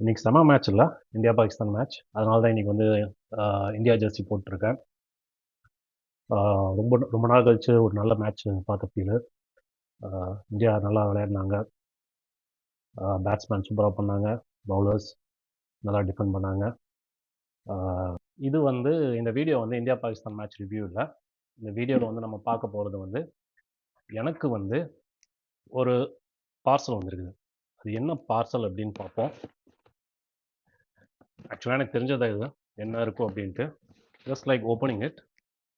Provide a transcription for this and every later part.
இன்னைக்கு செம மேட்ச் இல்லை இந்தியா பாகிஸ்தான் மேட்ச் அதனால தான் இன்னைக்கு வந்து இந்தியா ஜெர்சி போட்டிருக்கேன். ரொம்ப ரொம்ப நாள் கழிச்சு ஒரு நல்ல மேட்ச் பார்த்த ஃபீல் இந்தியா நல்லா விளையாடினாங்க. பேட்ஸ்மேன் சூப்பராக பண்ணாங்க. பவுலர்ஸ் நல்லா டிஃபெண்ட் பண்ணாங்க. இது வந்து இந்த வீடியோ வந்து இந்தியா பாகிஸ்தான் மேட்ச் ரிவ்யூ இல்லை. இந்த வீடியோவில் வந்து நம்ம பார்க்க போகிறது வந்து எனக்கு வந்து ஒரு பார்சல் வந்திருக்குது. அது என்ன பார்சல் அப்படின்னு பார்ப்போம். ஆக்சுவலாக எனக்கு தெரிஞ்சதா இது? என்ன இருக்கும் அப்படின்ட்டு. ஜஸ்ட் லைக் ஓப்பனிங் இட்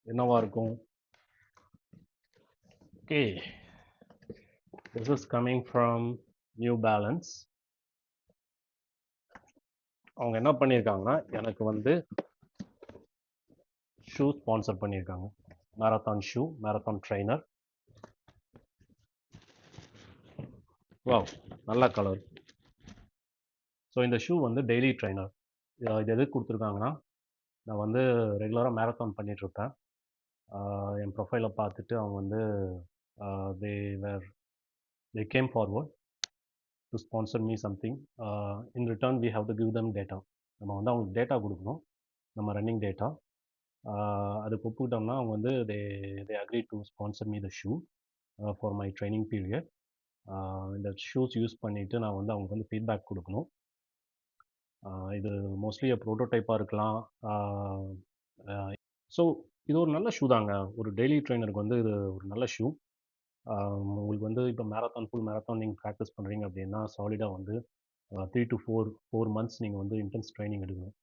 என்னவா இருக்கும்? Okay this is coming from New Balance அவங்க என்ன பண்ணியிருக்காங்கன்னா எனக்கு வந்து ஷூ ஸ்பான்சர் பண்ணியிருக்காங்க. Marathon shoe marathon trainer wow நல்ல கலர் ஸோ இந்த ஷூ வந்து டெய்லி ட்ரைனர் இது எதுக்கு கொடுத்துருக்காங்கன்னா நான் வந்து ரெகுலராக மேரத்தான் பண்ணிகிட்ருப்பேன் என் ப்ரொஃபைலை பார்த்துட்டு அவங்க வந்து they where they came forward to sponsor me something in return we have to give them data நம்ம வந்து அவங்களுக்கு டேட்டா கொடுக்கணும். நம்ம ரன்னிங் டேட்டா அதுக்கு ஒப்புக்கிட்டோம்னா அவங்க வந்து they they agree to sponsor me the shoe for my training period இந்த ஷூஸ் யூஸ் பண்ணிவிட்டு நான் வந்து அவங்களுக்கு வந்து ஃபீட்பேக் கொடுக்கணும். இது மோஸ்ட்லி ப்ரோட்டோடைப்பாக இருக்கலாம். ஸோ இது ஒரு நல்ல ஷூ தாங்க. ஒரு டெய்லி ட்ரைனருக்கு வந்து இது ஒரு நல்ல ஷூ உங்களுக்கு வந்து இப்போ மேரத்தான் ஃபுல் மேரத்தான் நீங்கள் ப்ராக்டிஸ் பண்ணுறீங்க அப்படின்னா சாலிடாக வந்து three to four four months நீங்கள் வந்து இன்டென்ஸ் ட்ரைனிங் எடுக்கணும்.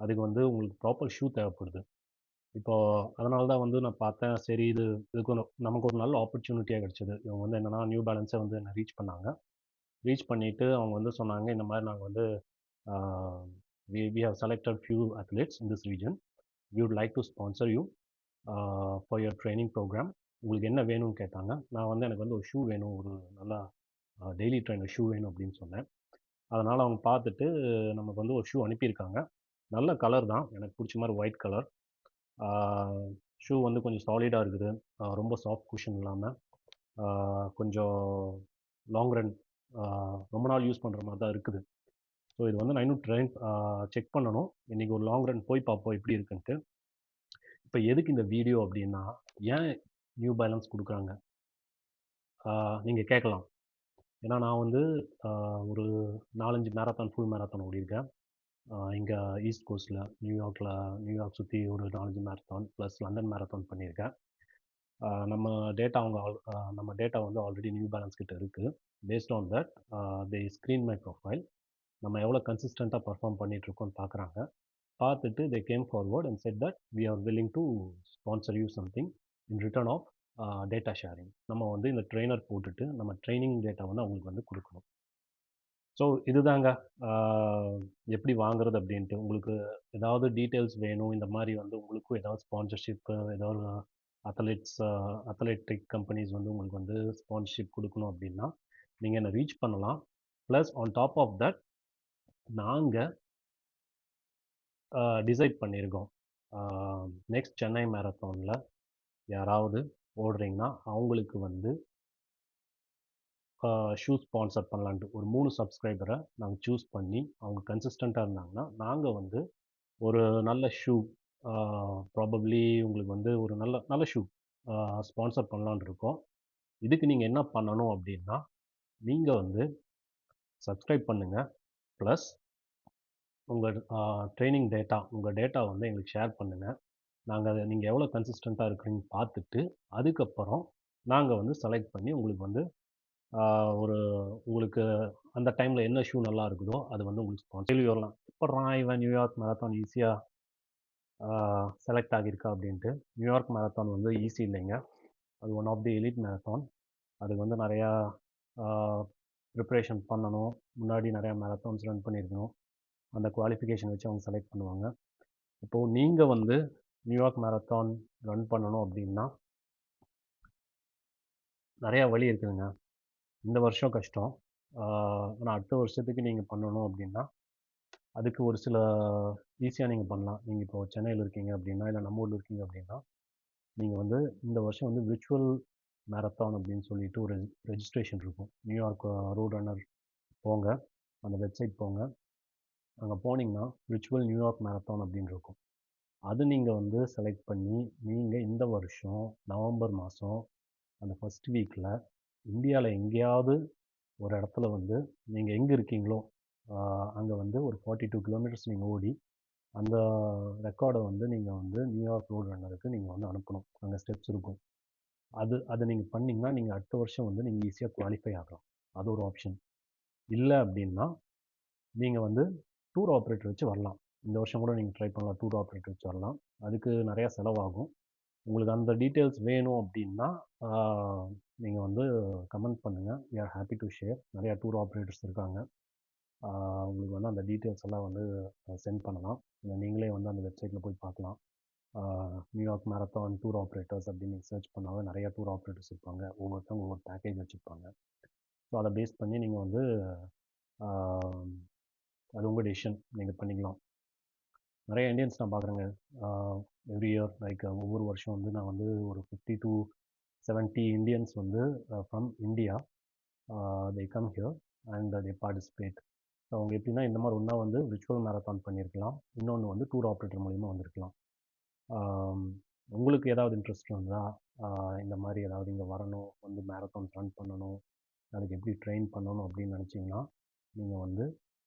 அதுக்கு வந்து உங்களுக்கு ப்ராப்பர் ஷூ தேவைப்படுது. இப்போ அதனால தான் வந்து நான் பார்த்தேன் சரி இது இதுக்கு ஒரு- நமக்கு ஒரு நல்ல ஆப்பர்ச்சுனிட்டியாக கிடச்சிது. இவங்க வந்து என்னென்னா நியூ பேலன்ஸை வந்து என்ன ரீச் பண்ணாங்க. ரீச் பண்ணிவிட்டு அவங்க வந்து சொன்னாங்க இந்த மாதிரி நாங்கள் வந்து we we have selected few athletes in this region we would like to sponsor you for your training programme உங்களுக்கு என்ன வேணும்னு கேட்டாங்க நான் வந்து எனக்கு வந்து ஒரு ஷூ வேணும் ஒரு நல்லா டெய்லி ட்ரைனர் ஷூ வேணும் அப்படின்னு சொன்னேன். அதனால் அவங்க பார்த்துட்டு நமக்கு வந்து ஒரு ஷூ அனுப்பியிருக்காங்க. நல்ல கலர் தான். எனக்கு பிடிச்ச மாதிரி ஒயிட் கலர் ஷூ வந்து கொஞ்சம் சாலிடாக இருக்குது. Uh, ரொம்ப சாஃப்ட் குஷன் இல்லாமல் கொஞ்சம் லாங் ரன் uh, ரொம்ப நாள் யூஸ் பண்ணுற மாதிரி தான் இருக்குது. ஸோ இது வந்து நான் இன்னும் ட்ரெயின் செக் பண்ணணும். இன்றைக்கி ஒரு லாங் ரன் போய் பார்ப்போம் எப்படி இருக்குன்ட்டு. இப்போ எதுக்கு இந்த வீடியோ அப்படின்னா ஏன் நியூ பேலன்ஸ் கொடுக்குறாங்க? நீங்கள் கேட்கலாம். ஏன்னா நான் வந்து ஒரு நாலஞ்சு மேரத்தான் ஃபுல் மேரத்தான் ஓடிருக்கேன் இங்கே ஈஸ்ட் கோஸ்ட்டில் நியூயார்க்கில் நியூயார்க் சுற்றி ஒரு நாலஞ்சு மேரத்தான் ப்ளஸ் லண்டன் மேரத்தான் பண்ணியிருக்கேன். நம்ம டேட்டா அவங்க ஆல் நம்ம டேட்டா வந்து ஆல்ரெடி நியூ பேலன்ஸ் கிட்ட இருக்குது based on that they screen my profile நம்ம எவ்வளோ கன்சிஸ்டண்ட்டாக பர்ஃபார்ம் பண்ணிகிட்ருக்கோம்னு பார்க்குறாங்க பார்த்துட்டு they came forward and said that we are willing to sponsor you something in return of data sharing நம்ம வந்து இந்த ட்ரெயினர் போட்டுட்டு நம்ம ட்ரைனிங் டேட்டா வந்து அவங்களுக்கு வந்து கொடுக்கணும். ஸோ இதுதாங்க. எப்படி வாங்குறது அப்படின்ட்டு. உங்களுக்கு ஏதாவது டீட்டெயில்ஸ் வேணும். இந்த மாதிரி வந்து உங்களுக்கும் ஏதாவது ஸ்பான்சர்ஷிப்பு ஏதாவது அத்லெட்ஸ் அத்லெட்டிக் கம்பெனிஸ் வந்து உங்களுக்கு வந்து ஸ்பான்சர்ஷிப் கொடுக்கணும் அப்படின்னா நீங்கள் என்னை ரீச் பண்ணலாம். Plus on top of that நாங்கள் டிசைட் பண்ணியிருக்கோம் நெக்ஸ்ட் சென்னை மேரத்தானில் யாராவது ஓடுறீங்கன்னா அவங்களுக்கு வந்து ஷூ ஸ்பான்சர் பண்ணலான்ட்டு ஒரு மூணு சப்ஸ்கிரைபரை நாங்கள் சூஸ் பண்ணி அவங்க கன்சிஸ்டண்ட்டாக இருந்தாங்கன்னா நாங்கள் வந்து ஒரு நல்ல ஷூ ப்ராபப்ளி உங்களுக்கு வந்து ஒரு நல்ல நல்ல ஷூ ஸ்பான்சர் பண்ணலான்னு இருக்கோம். இதுக்கு நீங்கள் என்ன பண்ணணும் அப்படின்னா நீங்கள் வந்து சப்ஸ்கிரைப் பண்ணுங்கள் ப்ளஸ் உங்கள் ட்ரைனிங் டேட்டா உங்கள் டேட்டா வந்து எங்களுக்கு ஷேர் பண்ணுங்கள் நாங்கள் அதை நீங்கள் எவ்வளோ கன்சிஸ்டண்ட்டாக இருக்கிறீங்கன்னு பார்த்துட்டு அதுக்கப்புறம் நாங்கள் வந்து செலக்ட் பண்ணி உங்களுக்கு வந்து ஒரு உங்களுக்கு அந்த டைமில் என்ன ஷூ நல்லா இருக்குதோ அது வந்து உங்களுக்கு கேள்வி வரலாம். எப்பட்றா இவன் நியூயார்க் மேரத்தான் ஈஸியாக செலக்ட் ஆகியிருக்கா அப்படின்ட்டு நியூயார்க் மேரத்தான் வந்து ஈஸி இல்லைங்க. அது one of the elite marathon அதுக்கு வந்து நிறையா ப்ரிப்ரேஷன் பண்ணணும். முன்னாடி நிறையா மேரத்தான்ஸ் ரன் பண்ணியிருக்கணும். அந்த குவாலிஃபிகேஷன் வச்சு அவங்க செலக்ட் பண்ணுவாங்க. இப்போது நீங்கள் வந்து நியூயார்க் மேரத்தான் ரன் பண்ணணும் அப்படின்னா நிறையா வழி இருக்குதுங்க. இந்த வருஷம் கஷ்டம். ஆனால் அடுத்த வருஷத்துக்கு நீங்கள் பண்ணணும் அப்படின்னா அதுக்கு ஒரு சில ஈஸியாக நீங்கள் பண்ணலாம். நீங்கள் இப்போ சென்னையில் இருக்கீங்க அப்படின்னா இல்லை நம்ம ஊரில் இருக்கீங்க அப்படின்னா நீங்கள் வந்து இந்த வருஷம் வந்து விர்ச்சுவல் மேரத்தான் அப்படின்னு சொல்லிட்டு ஒரு ரெஜிஸ்ட்ரேஷன் இருக்கும். நியூயார்க் ரோட் ரன்னர் போங்க. அந்த வெப்சைட் போங்க. அங்கே போனீங்கன்னா ரிச்சுவல் நியூயார்க் மேரத்தான் அப்படின்னு இருக்கும். அது நீங்கள் வந்து செலக்ட் பண்ணி நீங்கள் இந்த வருஷம் நவம்பர் மாதம் அந்த ஃபஸ்ட் வீக்கில் இந்தியாவில் எங்கேயாவது ஒரு இடத்துல வந்து நீங்கள் எங்கே இருக்கீங்களோ அங்கே வந்து ஒரு ஃபார்ட்டி டூ கிலோமீட்டர்ஸ் நீங்கள் ஓடி அந்த ரெக்கார்டை வந்து நீங்கள் வந்து நியூயார்க் ரோடு ரன்னருக்கு நீங்கள் வந்து அனுப்பணும். அங்கே ஸ்டெப்ஸ் இருக்கும். அது அதை நீங்கள் பண்ணிங்கன்னா நீங்கள் அடுத்த வருஷம் வந்து நீங்கள் ஈஸியாக குவாலிஃபை ஆகலாம். அது ஒரு ஆப்ஷன் இல்லை அப்படின்னா நீங்கள் வந்து டூர் ஆப்ரேட்டர் வச்சு வரலாம். இந்த வருஷம் கூட நீங்கள் ட்ரை பண்ணலாம் டூர் ஆப்ரேட்டர் வச்சு வரலாம். அதுக்கு நிறையா செலவாகும். உங்களுக்கு அந்த டீட்டெயில்ஸ் வேணும் அப்படின்னா நீங்கள் வந்து கமெண்ட் பண்ணுங்கள் we are happy to share நிறையா டூர் ஆப்ரேட்டர்ஸ் இருக்காங்க. உங்களுக்கு வந்து அந்த டீட்டெயில்ஸ் எல்லாம் வந்து சென்ட் பண்ணலாம். இல்லை நீங்களே வந்து அந்த வெப்சைட்டில் போய் பார்க்கலாம். New York marathon tour operators அப்படின்னு சர்ச் பண்ணாலும் நிறையா டூர் ஆப்ரேட்டர்ஸ் இருப்பாங்க. ஒவ்வொருத்தவங்க ஒவ்வொரு பேக்கேஜ் வச்சுருப்பாங்க. ஸோ அதை பேஸ் பண்ணி நீங்கள் வந்து அது உங்கள் டிசிஷன் நீங்கள் பண்ணிக்கலாம். நிறைய இந்தியன்ஸ் நான் பார்க்குறேங்க. எவ்ரி இயர் லைக் ஒவ்வொரு வருஷம் வந்து நான் வந்து ஒரு ஃபிஃப்டி டு செவன்ட்டி இந்தியன்ஸ் வந்து from India they come here and they participate so அவங்க எப்படின்னா இந்த மாதிரி ஒன்றா வந்து விர்ச்சுவல் மேரத்தான் பண்ணியிருக்கலாம். இன்னொன்று வந்து டூர் ஆப்ரேட்டர் மூலிமா வந்திருக்கலாம். உங்களுக்கு ஏதாவது இன்ட்ரெஸ்ட் இருந்தால் இந்த மாதிரி ஏதாவது இங்கே வரணும் வந்து மேரத்தான் ரன் பண்ணணும் அதுக்கு எப்படி ட்ரெயின் பண்ணணும் அப்படின்னு நினச்சிங்கன்னா நீங்கள் வந்து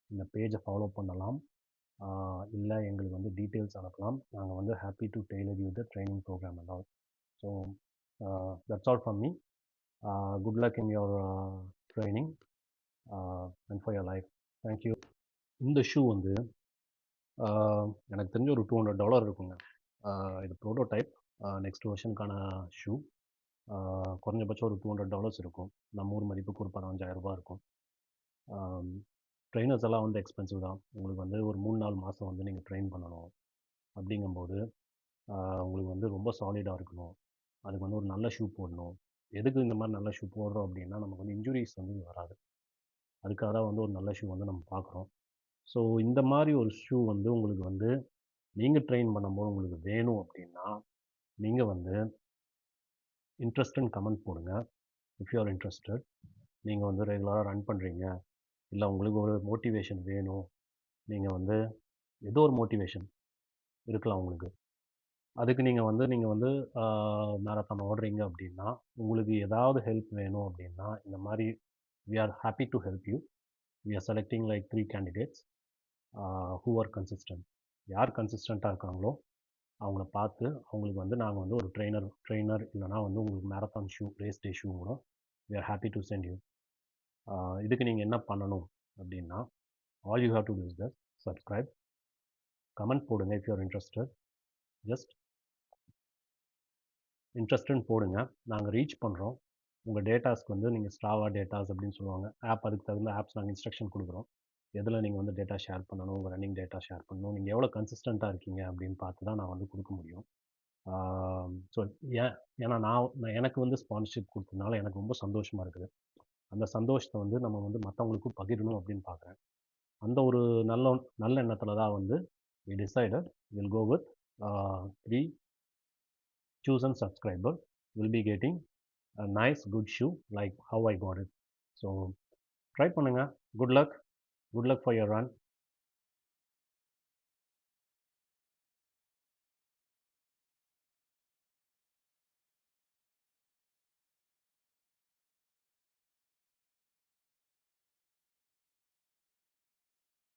இந்த பேஜை ஃபாலோ பண்ணலாம். இல்லை எங்களுக்கு வந்து டீட்டெயில்ஸ் அனுப்பலாம். நாங்கள் வந்து happy to tailor you the training program and all so that's all from me good luck in your training and for your life thank you இந்த ஷூ வந்து எனக்கு தெரிஞ்ச ஒரு டூ ஹண்ட்ரட் டாலர் இருக்குங்க. இது ப்ரோட்டோடைப் நெக்ஸ்ட் வருஷனுக்கான ஷூ குறைஞ்சபட்சம் ஒரு two hundred dollars இருக்கும். நம்ம ஊர் மதிப்புக்கு ஒரு பதினஞ்சாயிரரூபா இருக்கும். ட்ரெயினர்ஸ் எல்லாம் வந்து எக்ஸ்பென்சிவ் தான். உங்களுக்கு வந்து ஒரு மூணு நாலு மாதம் வந்து நீங்கள் ட்ரெயின் பண்ணணும். அப்படிங்கும்போது உங்களுக்கு வந்து ரொம்ப சாலிடாக இருக்கணும். அதுக்கு வந்து ஒரு நல்ல ஷூ போடணும். எதுக்கு இந்த மாதிரி நல்ல ஷூ போடுறோம் அப்படின்னா நமக்கு வந்து இன்ஜுரிஸ் வந்து வராது. அதுக்காக தான் வந்து ஒரு நல்ல ஷூ வந்து நம்ம பார்க்குறோம். ஸோ இந்த மாதிரி ஒரு ஷூ வந்து உங்களுக்கு வந்து நீங்கள் ட்ரெயின் பண்ணும்போது உங்களுக்கு வேணும் அப்படின்னா நீங்கள் வந்து இன்ட்ரெஸ்ட்னு கமெண்ட் போடுங்க. இஃப் யூ ஆர் இன்ட்ரெஸ்டட் நீங்கள் வந்து ரெகுலராக ரன் பண்ணுறீங்க இல்லை உங்களுக்கு ஒரு மோட்டிவேஷன் வேணும். நீங்கள் வந்து ஏதோ ஒரு மோட்டிவேஷன் இருக்கலாம் உங்களுக்கு. அதுக்கு நீங்கள் வந்து நீங்கள் வந்து மேரத்தான் ஓடுறீங்க அப்படின்னா உங்களுக்கு ஏதாவது ஹெல்ப் வேணும் அப்படின்னா இந்த மாதிரி we are happy to help you we are selecting like three candidates who are consistent யார் கன்சிஸ்டண்ட்டாக இருக்காங்களோ அவங்கள பார்த்து அவங்களுக்கு வந்து நாங்கள் வந்து ஒரு ட்ரெயினர் ட்ரெயினர் இல்லைனா வந்து உங்களுக்கு marathon shoe race day shoe கூட we are happy to send you இதுக்கு நீங்கள் என்ன பண்ணணும் அப்படின்னா all you have to do is subscribe comment போடுங்க இஃப் யூஆர் இன்ட்ரெஸ்டட் ஜஸ்ட் இன்ட்ரெஸ்ட்னு போடுங்க. நாங்கள் ரீச் பண்ணுறோம் உங்கள் டேட்டாஸ்க்கு வந்து நீங்கள் ஸ்ட்ராவா டேட்டாஸ் அப்படின்னு சொல்லுவாங்க. ஆப் அதுக்கு தகுந்த ஆப்ஸ் நாங்கள் இன்ஸ்ட்ரக்ஷன் கொடுக்குறோம். எதில் நீங்கள் வந்து டேட்டா ஷேர் பண்ணணும் உங்கள் ரன்னிங் டேட்டா ஷேர் பண்ணணும் நீங்கள் எவ்வளோ கன்சிஸ்டண்ட்டாக இருக்கீங்க அப்படின்னு பார்த்து தான் நான் வந்து கொடுக்க முடியும். ஸோ ஏன் ஏன்னா நான் எனக்கு வந்து ஸ்பான்சர்ஷிப் கொடுத்ததுனால எனக்கு ரொம்ப சந்தோஷமாக இருக்குது. அந்த சந்தோஷத்தை வந்து நம்ம வந்து மற்றவங்களுக்கும் பகிரணும் அப்படின்னு பார்க்குறேன். அந்த ஒரு நல்ல நல்ல எண்ணத்தில் தான் வந்து we decided will go with three choose subscriber. Will be getting a nice good shoe like how I got it. So try பண்ணுங்க. Good luck. Good luck for your run